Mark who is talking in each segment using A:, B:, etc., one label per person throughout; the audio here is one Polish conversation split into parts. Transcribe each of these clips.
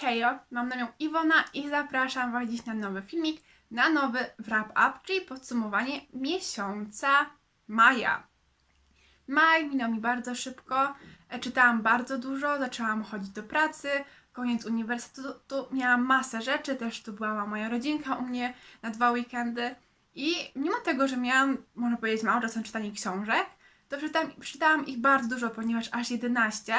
A: hejo, mam na nią Iwona i zapraszam Was dziś na nowy filmik, na nowy wrap up, czyli podsumowanie miesiąca maja. Maj minął mi bardzo szybko, e, czytałam bardzo dużo, zaczęłam chodzić do pracy, koniec uniwersytetu, miałam masę rzeczy, też tu była moja rodzinka u mnie na dwa weekendy i mimo tego, że miałam, można powiedzieć, mało czasu na czytanie książek, to przeczytałam, przeczytałam ich bardzo dużo, ponieważ aż 11,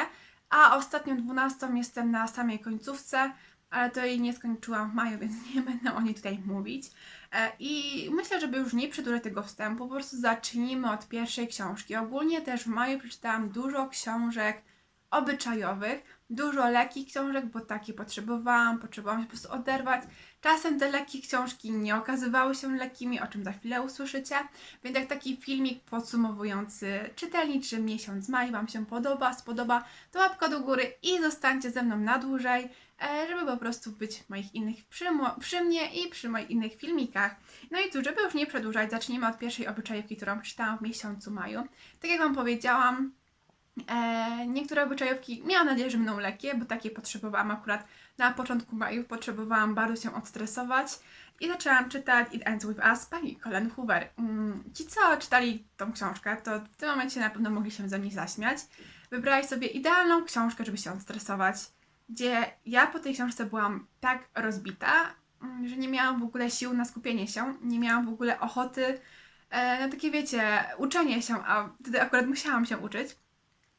A: a ostatnią 12 jestem na samej końcówce, ale to jej nie skończyłam w maju, więc nie będę o niej tutaj mówić. E, I myślę, żeby już nie przedłużać tego wstępu, po prostu zacznijmy od pierwszej książki. Ogólnie też w maju przeczytałam dużo książek obyczajowych, dużo lekkich książek, bo takie potrzebowałam, potrzebowałam się po prostu oderwać. Czasem te lekkie książki nie okazywały się lekkimi, o czym za chwilę usłyszycie, więc jak taki filmik podsumowujący czytelniczy miesiąc maj Wam się podoba, spodoba, to łapka do góry i zostańcie ze mną na dłużej, e, żeby po prostu być moich innych przy, przy mnie i przy moich innych filmikach. No i tu, żeby już nie przedłużać, zacznijmy od pierwszej obyczajówki, którą przeczytałam w miesiącu maju. Tak jak Wam powiedziałam, E, niektóre obyczajówki miałam nadzieję, że będą lekkie, bo takie potrzebowałam akurat na początku maju. Potrzebowałam bardzo się odstresować i zaczęłam czytać It Ends With Us pani Colin Hoover. Mm, ci, co czytali tą książkę, to w tym momencie na pewno mogli się ze mnie zaśmiać. Wybrałaś sobie idealną książkę, żeby się odstresować, gdzie ja po tej książce byłam tak rozbita, mm, że nie miałam w ogóle sił na skupienie się, nie miałam w ogóle ochoty e, na takie, wiecie, uczenie się, a wtedy akurat musiałam się uczyć.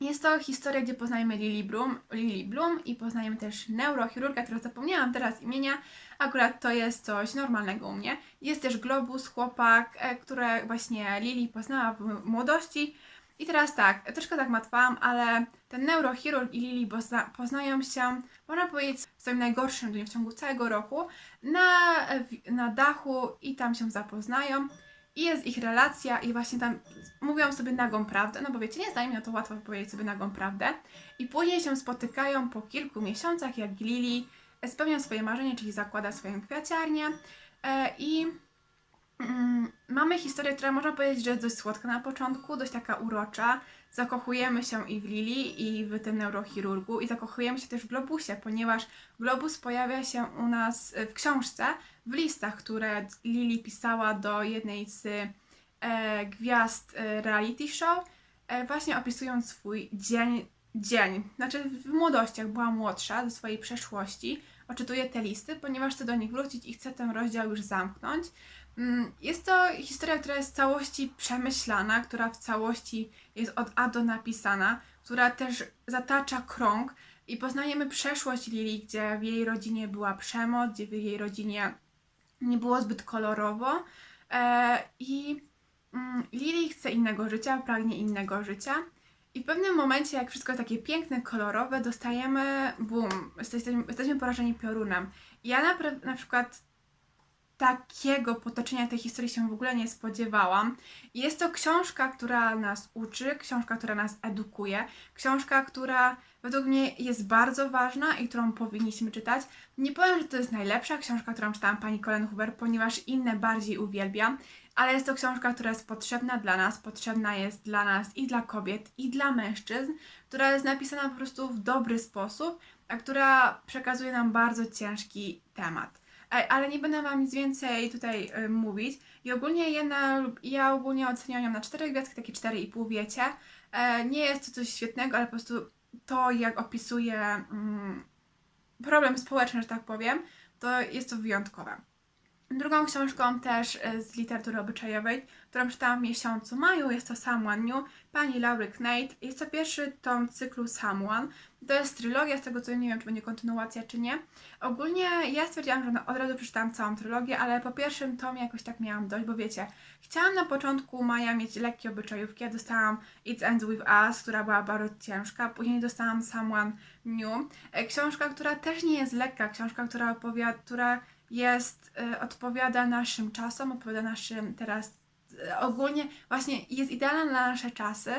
A: Jest to historia, gdzie poznajemy Lily Bloom, Lily Bloom i poznajemy też neurochirurga, którego zapomniałam teraz imienia. Akurat to jest coś normalnego u mnie. Jest też Globus, chłopak, e, które właśnie Lily poznała w młodości. I teraz tak, troszkę tak matwałam, ale ten neurochirurg i pozna, poznają się, można powiedzieć, w swoim najgorszym dniu w ciągu całego roku na, na dachu i tam się zapoznają. I jest ich relacja i właśnie tam mówią sobie nagą prawdę, no bo wiecie, nie zdaje mi na to łatwo powiedzieć sobie nagą prawdę. I później się spotykają po kilku miesiącach, jak Lili spełnia swoje marzenie, czyli zakłada swoją kwiaciarnię. E, I mamy historię, która można powiedzieć, że jest dość słodka na początku, dość taka urocza. Zakochujemy się i w Lili, i w tym neurochirurgu, i zakochujemy się też w Globusie, ponieważ Globus pojawia się u nas e, w książce, w listach, które Lili pisała do jednej z e, gwiazd e, reality show, e, właśnie opisując swój dzień, dzień. Znaczy w młodości, jak była młodsza, ze swojej przeszłości, odczytuje te listy, ponieważ chce do nich wrócić i chce ten rozdział już zamknąć. Mm, Jest to historia, która jest w całości przemyślana, która w całości jest od A do napisana, która też zatacza krąg i poznajemy przeszłość Lili, gdzie w jej rodzinie była przemoc, gdzie w jej rodzinie nie było zbyt kolorowo e, i mm, Lili chce innego życia, pragnie innego życia i w pewnym momencie, jak wszystko takie piękne, kolorowe, dostajemy boom, jesteśmy, jesteśmy porażeni piorunem. Ja na, na przykład takiego potoczenia tej historii się w ogóle nie spodziewałam. Jest to książka, która nas uczy, książka, która nas edukuje, książka, która według mnie jest bardzo ważna i którą powinniśmy czytać. Nie powiem, że to jest najlepsza książka, którą czytałam pani Colin Hoover, ponieważ inne bardziej uwielbiam, ale jest to książka, która jest potrzebna dla nas, potrzebna jest dla nas i dla kobiet, i dla mężczyzn, która jest napisana po prostu w dobry sposób, a która przekazuje nam bardzo ciężki temat. Ale nie będę Wam nic więcej tutaj y, mówić. I ogólnie jedna, lub- ja ogólnie oceniam ją na 4 gwiazdki, takie 4,5 wiecie. E, nie jest to coś świetnego, ale po prostu to, jak opisuje mm, problem społeczny, że tak powiem, to jest to wyjątkowe. Drugą książką też e, z literatury obyczajowej, którą czytałam w miesiącu maju, jest to Someone New, pani Laury Knate. Jest to pierwszy tom cyklu Someone. To jest trylogia, z tego co nie wiem, czy będzie kontynuacja, czy nie. Ogólnie ja stwierdziłam, że no, od razu przeczytałam całą trylogię, ale po pierwszym tomie jakoś tak miałam dość, bo wiecie, chciałam na początku maja mieć lekkie obyczajówki, ja dostałam It Ends With Us, która była bardzo ciężka, później dostałam Someone New, E, książka, która też nie jest lekka, książka, która opowiada, która jest, e, odpowiada naszym czasom, odpowiada naszym teraz e, ogólnie właśnie jest idealna na nasze czasy,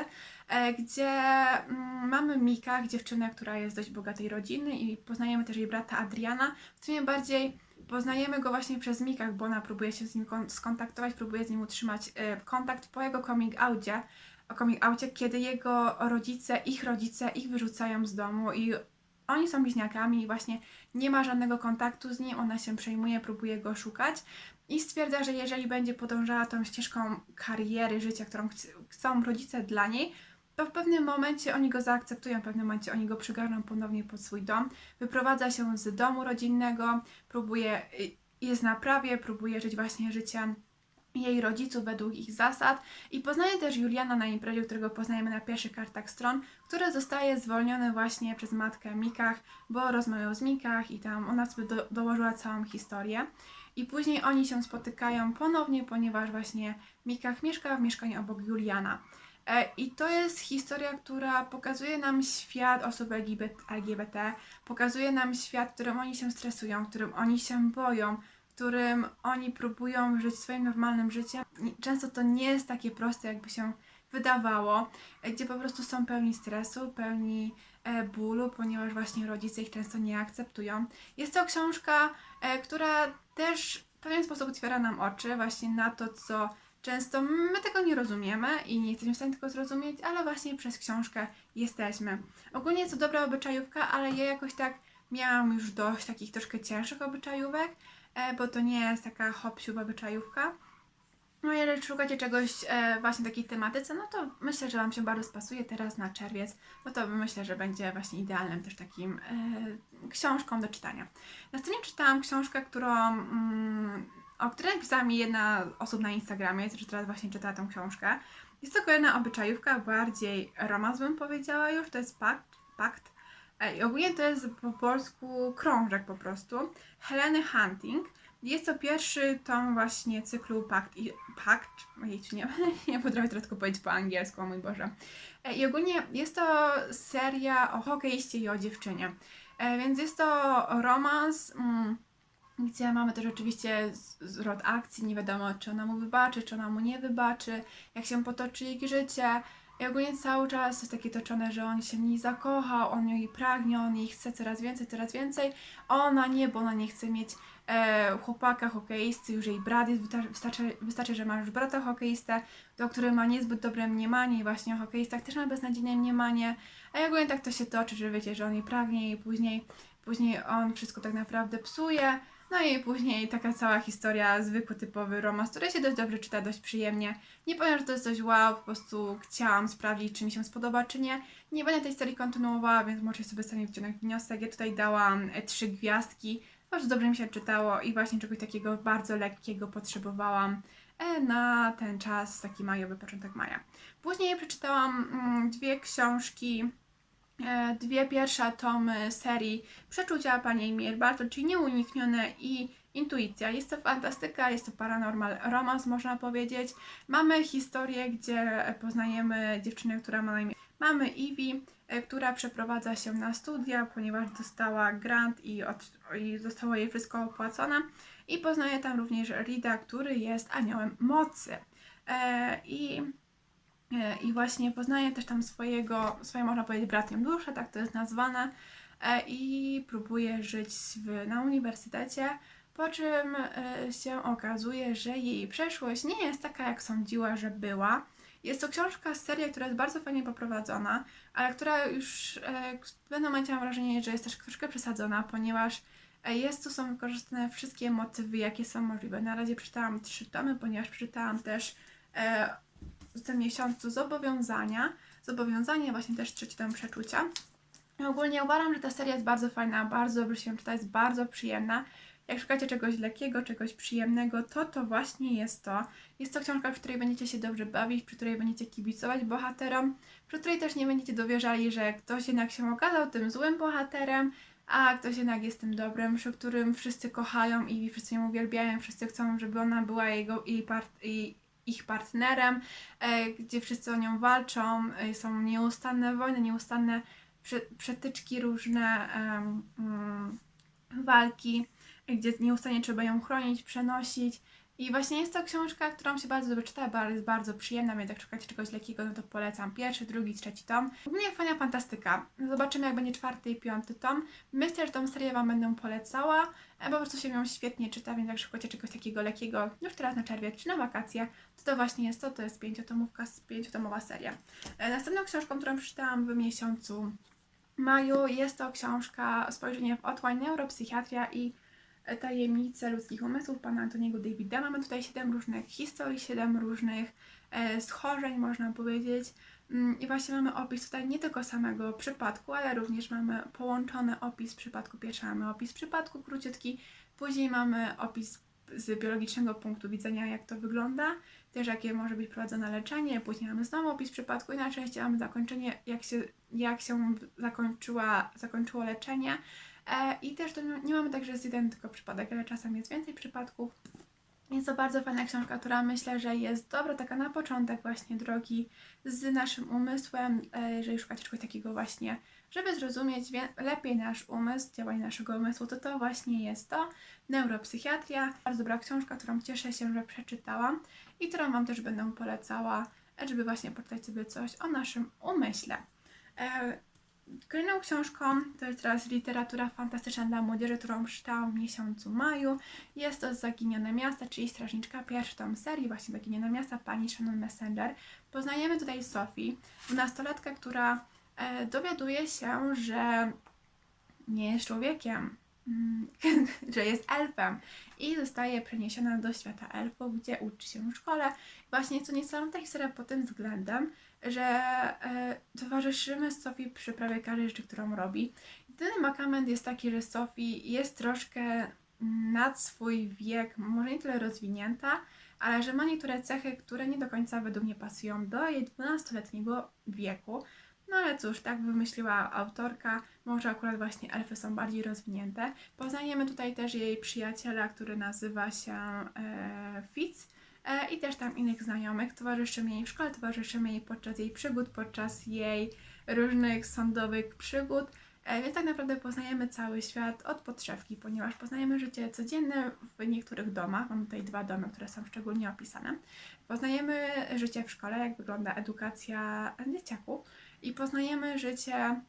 A: e, gdzie mm, mamy Mika, dziewczynę, która jest dość bogatej rodziny i poznajemy też jej brata Adriana. W sumie bardziej poznajemy go właśnie przez Mikach, bo ona próbuje się z nim kon- skontaktować, próbuje z nim utrzymać e, kontakt po jego coming outie, o coming outie, kiedy jego rodzice, ich rodzice ich wyrzucają z domu i oni są bliźniakami i właśnie nie ma żadnego kontaktu z nim, ona się przejmuje, próbuje go szukać i stwierdza, że jeżeli będzie podążała tą ścieżką kariery, życia, którą chc- chcą rodzice dla niej, to w pewnym momencie oni go zaakceptują, w pewnym momencie oni go przygarną ponownie pod swój dom. Wyprowadza się z domu rodzinnego, próbuje, y, jest na prawie, próbuje żyć właśnie życiem jej rodziców według ich zasad i poznaje też Juliana na imprezie, którego poznajemy na pierwszych kartach stron, który zostaje zwolniony właśnie przez matkę Mikach, bo rozmawiał z Mikach i tam ona sobie do, dołożyła całą historię. I później oni się spotykają ponownie, ponieważ właśnie Mikach mieszka w mieszkaniu obok Juliana. E, I to jest historia, która pokazuje nam świat osób LGBT, pokazuje nam świat, w którym oni się stresują, w którym oni się boją, którym oni próbują żyć swoim normalnym życiem. Często to nie jest takie proste, jakby się wydawało, gdzie po prostu są pełni stresu, pełni e, bólu, ponieważ właśnie rodzice ich często nie akceptują. Jest to książka, e, która też w pewien sposób otwiera nam oczy właśnie na to, co często my tego nie rozumiemy i nie jesteśmy w stanie tego zrozumieć, ale właśnie przez książkę jesteśmy. Ogólnie jest to dobra obyczajówka, ale ja jakoś tak miałam już dość takich troszkę cięższych obyczajówek, bo to nie jest taka hop obyczajówka. No jeżeli szukacie czegoś e, właśnie takiej tematyce, no to myślę, że Wam się bardzo spasuje teraz na czerwiec, bo to myślę, że będzie właśnie idealnym też takim e, książką do czytania. Następnie czytałam książkę, którą, mm, o której napisała mi jedna osób na Instagramie, że teraz właśnie czytała tą książkę. Jest to kolejna obyczajówka, bardziej romans bym powiedziała już, to jest pakt, pakt. Ogólnie to jest po polsku krążek po prostu. Heleny Hunting. Jest to pierwszy tom właśnie cyklu Pakt i Pakt. Ojejciu, nie, nie potrafię teraz tylko powiedzieć po angielsku, o mój Boże. I ogólnie jest to seria o hokeiście i o dziewczynie. E, Więc jest to romans, mm, gdzie mamy też oczywiście zwrot akcji, nie wiadomo czy ona mu wybaczy, czy ona mu nie wybaczy, jak się potoczy ich życie. I ogólnie cały czas jest takie toczone, że on się w niej zakochał, on jej pragnie, on jej chce coraz więcej, coraz więcej. Ona nie, bo ona nie chce mieć e, chłopaka hokeisty, już jej brat jest, wystarczy, wystarczy, że ma już brata hokeistę, do który ma niezbyt dobre mniemanie i właśnie o hokeistach też ma beznadziejne mniemanie. A ogólnie tak to się toczy, że wiecie, że on jej pragnie i później, później on wszystko tak naprawdę psuje. No i później taka cała historia, zwykły, typowy romans, który się dość dobrze czyta, dość przyjemnie. Nie powiem, że to jest coś wow, po prostu chciałam sprawdzić, czy mi się spodoba, czy nie. Nie będę tej serii kontynuowała, więc możecie sobie sami wyciągnąć wniosek. Ja tutaj dałam e, trzy gwiazdki. Bardzo dobrze mi się czytało i właśnie czegoś takiego bardzo lekkiego potrzebowałam e, na ten czas, taki majowy początek maja. Później przeczytałam mm, dwie książki, dwie pierwsze tomy serii Przeczucia Pani Mir Barton, czyli Nieuniknione i Intuicja. Jest to fantastyka, jest to paranormal romans, można powiedzieć. Mamy historię, gdzie poznajemy dziewczynę, która ma na imię. Mamy Ivy, e, która przeprowadza się na studia, ponieważ dostała grant i, od, i zostało jej wszystko opłacone. I poznaje tam również Rida, który jest aniołem mocy. E, I E, I właśnie poznaje też tam swojego, swoje można powiedzieć bratem duszę, tak to jest nazwane, e, i próbuje żyć w, na uniwersytecie, po czym e, się okazuje, że jej przeszłość nie jest taka, jak sądziła, że była. Jest to książka, seria, która jest bardzo fajnie poprowadzona, ale która już e, w pewnym momencie mam wrażenie, że jest też troszkę przesadzona, ponieważ e, jest tu są wykorzystane wszystkie motywy, jakie są możliwe. Na razie przeczytałam trzy tomy, ponieważ przeczytałam też e, w tym miesiącu zobowiązania. Zobowiązanie, właśnie też trzeci tom przeczucia. I ogólnie uważam, że ta seria jest bardzo fajna, bardzo dobrze się czyta, jest bardzo przyjemna. Jak szukacie czegoś lekkiego, czegoś przyjemnego, to to właśnie jest to. Jest to książka, w której będziecie się dobrze bawić, przy której będziecie kibicować bohaterom, przy której też nie będziecie dowierzali, że ktoś jednak się okazał tym złym bohaterem, a ktoś jednak jest tym dobrym, przy którym wszyscy kochają i wszyscy ją uwielbiają, wszyscy chcą, żeby ona była jego, jej part, i ich partnerem, e, gdzie wszyscy o nią walczą, e, są nieustanne wojny, nieustanne prze, przetyczki różne, mm, walki, gdzie nieustannie trzeba ją chronić, przenosić. I właśnie jest to książka, którą się bardzo dobrze czyta, ba- jest bardzo przyjemna, więc jak szukacie czegoś lekkiego, no to polecam pierwszy, drugi, trzeci tom. Ogólnie fajna fantastyka. Zobaczymy, jak będzie czwarty i piąty tom. Myślę, że tą serię Wam będę polecała. E, Po prostu się ją świetnie czyta, więc jak szukacie czegoś takiego lekkiego już teraz na czerwiec czy na wakacje, to to właśnie jest to, to jest pięciotomówka, pięciotomowa seria. E, Następną książką, którą przeczytałam w miesiącu Maju jest to książka Spojrzenie w otchłań, neuropsychiatria i tajemnice ludzkich umysłów pana Antoniego Davida. Mamy tutaj siedem różnych historii, siedem różnych e, schorzeń, można powiedzieć. Mm, I właśnie mamy opis tutaj nie tylko samego przypadku, ale również mamy połączony opis przypadku. Pierwszy mamy opis przypadku króciutki, później mamy opis z biologicznego punktu widzenia, jak to wygląda, też jakie może być prowadzone leczenie, później mamy znowu opis przypadku i na szczęście mamy zakończenie, jak się, jak się zakończyła, zakończyło leczenie. E, I też to nie mamy tak, że jest jeden tylko przypadek, ale czasem jest więcej przypadków. Jest to bardzo fajna książka, która myślę, że jest dobra taka na początek właśnie drogi z naszym umysłem, e, jeżeli szukacie czegoś takiego właśnie, żeby zrozumieć lepiej nasz umysł, działanie naszego umysłu, to to właśnie jest to. Neuropsychiatria, bardzo dobra książka, którą cieszę się, że przeczytałam i którą Wam też będę polecała, e, żeby właśnie poczytać sobie coś o naszym umyśle. Kolejną książką to jest teraz literatura fantastyczna dla młodzieży, którą przeczytałam w miesiącu maju. Jest to Zaginione Miasta, czyli Strażniczka, pierwszy tom serii, właśnie Zaginione Miasta, pani Shannon Messenger. Poznajemy tutaj Sophie, dwunastolatkę, która e, dowiaduje się, że nie jest człowiekiem, mm, że jest elfem i zostaje przeniesiona do świata elfów, gdzie uczy się w szkole. Właśnie co niesamowita historia pod tym względem, że e, towarzyszymy Sofii przy prawie każdej rzeczy, którą robi. Jedyny mankament jest taki, że Sophie jest troszkę nad swój wiek, może nie tyle rozwinięta, ale że ma niektóre cechy, które nie do końca według mnie pasują do jej 12-letniego wieku. No ale cóż, tak wymyśliła autorka, może akurat właśnie elfy są bardziej rozwinięte. Poznajemy tutaj też jej przyjaciela, który nazywa się e, Fitz i też tam innych znajomych. Towarzyszymy jej w szkole, towarzyszymy jej podczas jej przygód, podczas jej różnych sądowych przygód. E, Więc tak naprawdę poznajemy cały świat od podszewki, ponieważ poznajemy życie codzienne w niektórych domach. Mamy tutaj dwa domy, które są szczególnie opisane. Poznajemy życie w szkole, jak wygląda edukacja dzieciaków i poznajemy życie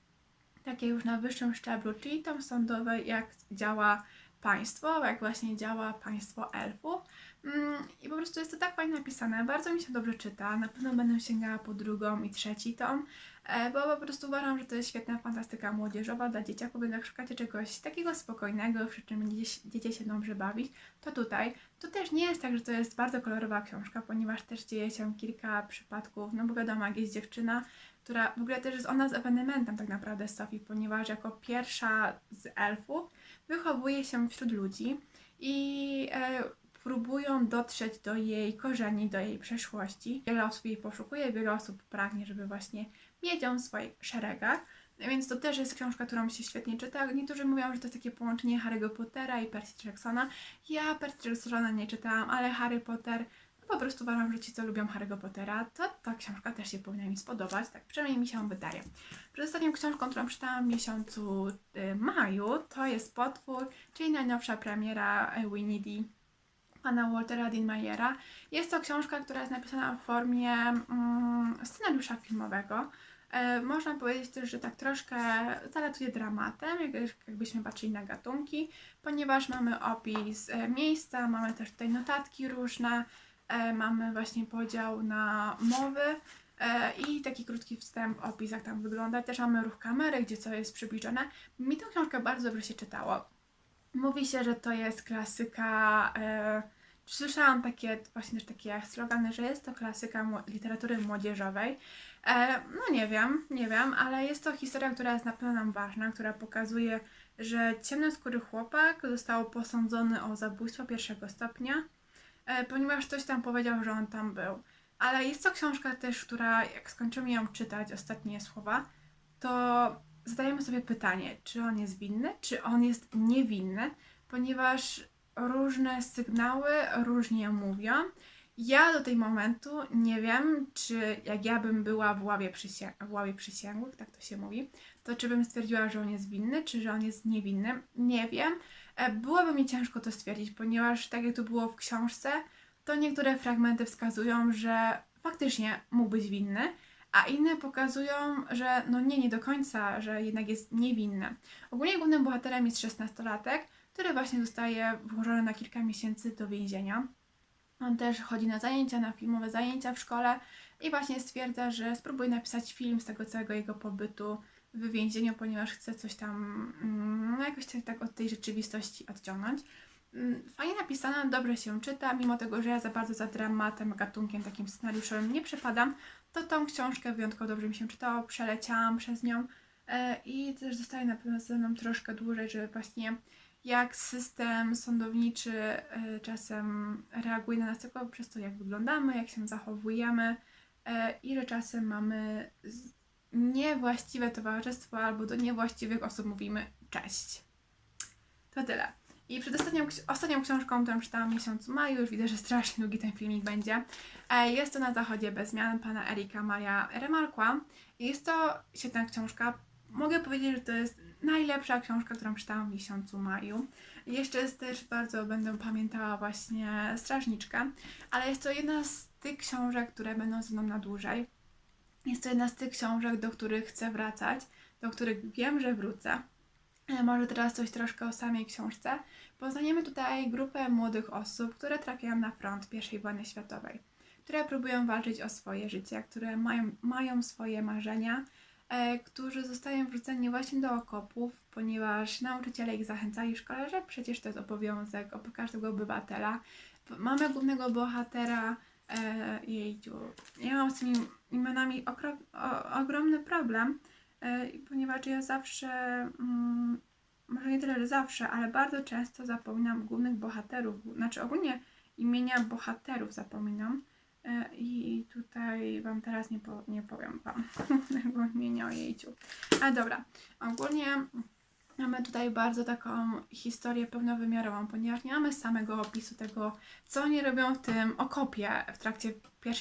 A: takie już na wyższym szczeblu, czyli tam sądowe, jak działa państwo, jak właśnie działa państwo elfów. Mm, I po prostu jest to tak fajnie napisane, bardzo mi się dobrze czyta, na pewno będę sięgała po drugą i trzeci tom, e, bo po prostu uważam, że to jest świetna fantastyka młodzieżowa dla dzieciaków, jak szukacie czegoś takiego spokojnego, przy czym dzieci, dzieci się dobrze bawić, to tutaj. To też nie jest tak, że to jest bardzo kolorowa książka, ponieważ też dzieje się kilka przypadków, no bo wiadomo, jak jest dziewczyna, która w ogóle też jest ona z ewenementem tak naprawdę Sofii, ponieważ jako pierwsza z elfów wychowuje się wśród ludzi i e, próbują dotrzeć do jej korzeni, do jej przeszłości. Wiele osób jej poszukuje, wiele osób pragnie, żeby właśnie mieć ją w swoich szeregach. Więc to też jest książka, którą się świetnie czyta. Niektórzy mówią, że to jest takie połączenie Harry'ego Pottera i Percy Jacksona. Ja Percy Jacksona nie czytałam, ale Harry Potter no po prostu uważam, że ci, co lubią Harry'ego Pottera, to ta książka też się powinna mi spodobać, tak przynajmniej mi się wydaje. Przedostatnią książką, którą czytałam w miesiącu y, maju, to jest Potwór, czyli najnowsza premiera Winnie the pana Waltera Dinmayera. Jest to książka, która jest napisana w formie mm, scenariusza filmowego. E, można powiedzieć też, że tak troszkę zalatuje dramatem, jak, jakbyśmy patrzyli na gatunki, ponieważ mamy opis e, miejsca, mamy też tutaj notatki różne, e, mamy właśnie podział na mowy e, i taki krótki wstęp, opis jak tam wygląda. Też mamy ruch kamery, gdzie co jest przybliżone. Mi tę książkę bardzo dobrze się czytało. Mówi się, że to jest klasyka. E, słyszałam takie właśnie też takie slogany, że jest to klasyka literatury młodzieżowej. E, no nie wiem, nie wiem, ale jest to historia, która jest na pewno nam ważna, która pokazuje, że ciemnoskóry chłopak został posądzony o zabójstwo pierwszego stopnia, e, ponieważ ktoś tam powiedział, że on tam był. Ale jest to książka też, która jak skończymy ją czytać, ostatnie słowa, to zadajemy sobie pytanie, czy on jest winny, czy on jest niewinny, ponieważ różne sygnały różnie mówią. Ja do tej momentu nie wiem, czy jak ja bym była w ławie, w ławie przysięgłych, tak to się mówi, to czy bym stwierdziła, że on jest winny, czy że on jest niewinny. Nie wiem. E, Byłoby mi ciężko to stwierdzić, ponieważ tak jak to było w książce, to niektóre fragmenty wskazują, że faktycznie mógł być winny, a inne pokazują, że no nie, nie do końca, że jednak jest niewinny. Ogólnie głównym bohaterem jest 16-latek, który właśnie zostaje włożony na kilka miesięcy do więzienia. On też chodzi na zajęcia, na filmowe zajęcia w szkole i właśnie stwierdza, że spróbuje napisać film z tego całego jego pobytu w więzieniu, ponieważ chce coś tam, mm, no jakoś tak, tak od tej rzeczywistości odciągnąć. Mm, Fajnie napisana, dobrze się czyta, mimo tego, że ja za bardzo za dramatem, gatunkiem takim scenariuszowym nie przepadam, to tą książkę wyjątkowo dobrze mi się czytało, przeleciałam przez nią e, i też zostaje na pewno ze mną troszkę dłużej, żeby właśnie jak system sądowniczy e, czasem reaguje na nas tylko przez to, jak wyglądamy, jak się zachowujemy e, i że czasem mamy niewłaściwe towarzystwo albo do niewłaściwych osób mówimy cześć. To tyle. I przedostatnią ksi- ostatnią książką, którą czytałam w miesiącu maju, już widzę, że strasznie długi ten filmik będzie, e, jest to Na Zachodzie bez zmian pana Erika Maria Remarqua. Jest to świetna książka. Mogę powiedzieć, że to jest najlepsza książka, którą czytałam w miesiącu maju. Jeszcze jest też bardzo będę pamiętała właśnie Strażniczkę, ale jest to jedna z tych książek, które będą ze mną na dłużej. Jest to jedna z tych książek, do których chcę wracać, do których wiem, że wrócę. E, Może teraz coś troszkę o samej książce. Poznaniemy tutaj grupę młodych osób, które trafiają na front I wojny światowej, które próbują walczyć o swoje życie, które mają, mają swoje marzenia, którzy zostają wrzuceni właśnie do okopów, ponieważ nauczyciele ich zachęcali w szkole, że przecież to jest obowiązek ob- każdego obywatela. Mamy głównego bohatera, e, jejciu, ja mam z tymi imionami okro- o, ogromny problem, e, ponieważ ja zawsze, mm, może nie tyle, że zawsze, ale bardzo często zapominam głównych bohaterów, znaczy ogólnie imienia bohaterów zapominam. E, I tutaj Wam teraz nie, po, nie powiem Wam imienia o jejciu. Ale dobra, ogólnie mamy tutaj bardzo taką historię pełnowymiarową, ponieważ nie mamy samego opisu tego, co oni robią w tym okopie w trakcie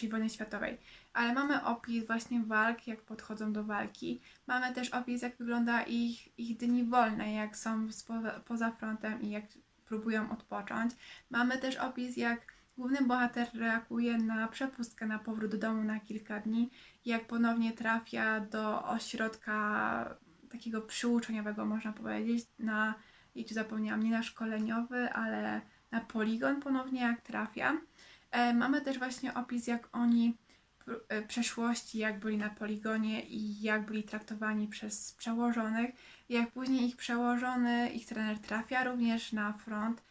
A: I wojny światowej, ale mamy opis właśnie walk, jak podchodzą do walki. Mamy też opis, jak wygląda ich, ich dni wolne, jak są spo, poza frontem i jak próbują odpocząć. Mamy też opis, jak główny bohater reaguje na przepustkę, na powrót do domu na kilka dni, jak ponownie trafia do ośrodka takiego przyuczeniowego, można powiedzieć, na, i tu zapomniałam, nie na szkoleniowy, ale na poligon ponownie, jak trafia. E, mamy też właśnie opis, jak oni e, przeszłości, jak byli na poligonie i jak byli traktowani przez przełożonych, jak później ich przełożony, ich trener trafia również na front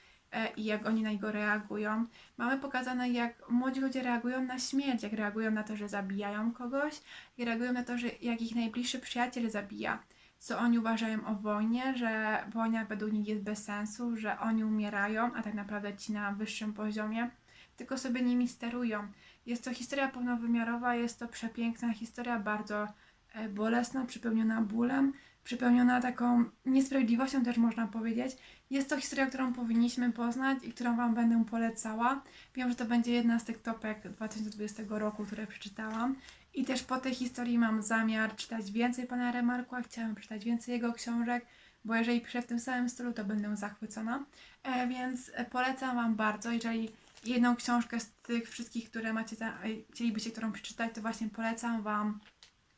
A: i jak oni na niego reagują. Mamy pokazane, jak młodzi ludzie reagują na śmierć, jak reagują na to, że zabijają kogoś, jak reagują na to, że jak ich najbliższy przyjaciel zabija. Co oni uważają o wojnie, że wojna według nich jest bez sensu, że oni umierają, a tak naprawdę ci na wyższym poziomie tylko sobie nimi sterują. Jest to historia pełnowymiarowa, jest to przepiękna historia, bardzo e, bolesna, przypełniona bólem, przypełniona taką niesprawiedliwością też można powiedzieć. Jest to historia, którą powinniśmy poznać i którą Wam będę polecała. Wiem, że to będzie jedna z tych topek 2020 roku, które przeczytałam. I też po tej historii mam zamiar czytać więcej Pana Remarkła, chciałam przeczytać więcej jego książek, bo jeżeli piszę w tym samym stylu, to będę zachwycona. E, więc polecam Wam bardzo, jeżeli jedną książkę z tych wszystkich, które macie, za, chcielibyście którą przeczytać, to właśnie polecam Wam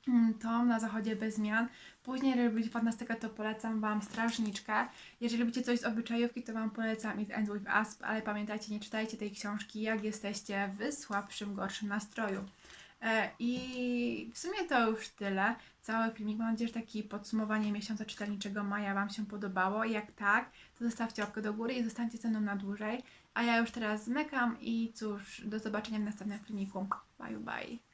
A: mm, Tom na zachodzie bez zmian. Później, jeżeli lubicie fantastykę, to polecam Wam Strażniczkę. Jeżeli lubicie coś z obyczajówki, to Wam polecam It Ends With Us, ale pamiętajcie, nie czytajcie tej książki, jak jesteście w słabszym, gorszym nastroju. E, I w sumie to już tyle. Cały filmik. Mam nadzieję, że takie podsumowanie miesiąca czytelniczego maja Wam się podobało. Jak tak, to zostawcie łapkę do góry i zostańcie ze mną na dłużej. A ja już teraz zmykam i cóż, do zobaczenia w następnym filmiku. Bye bye.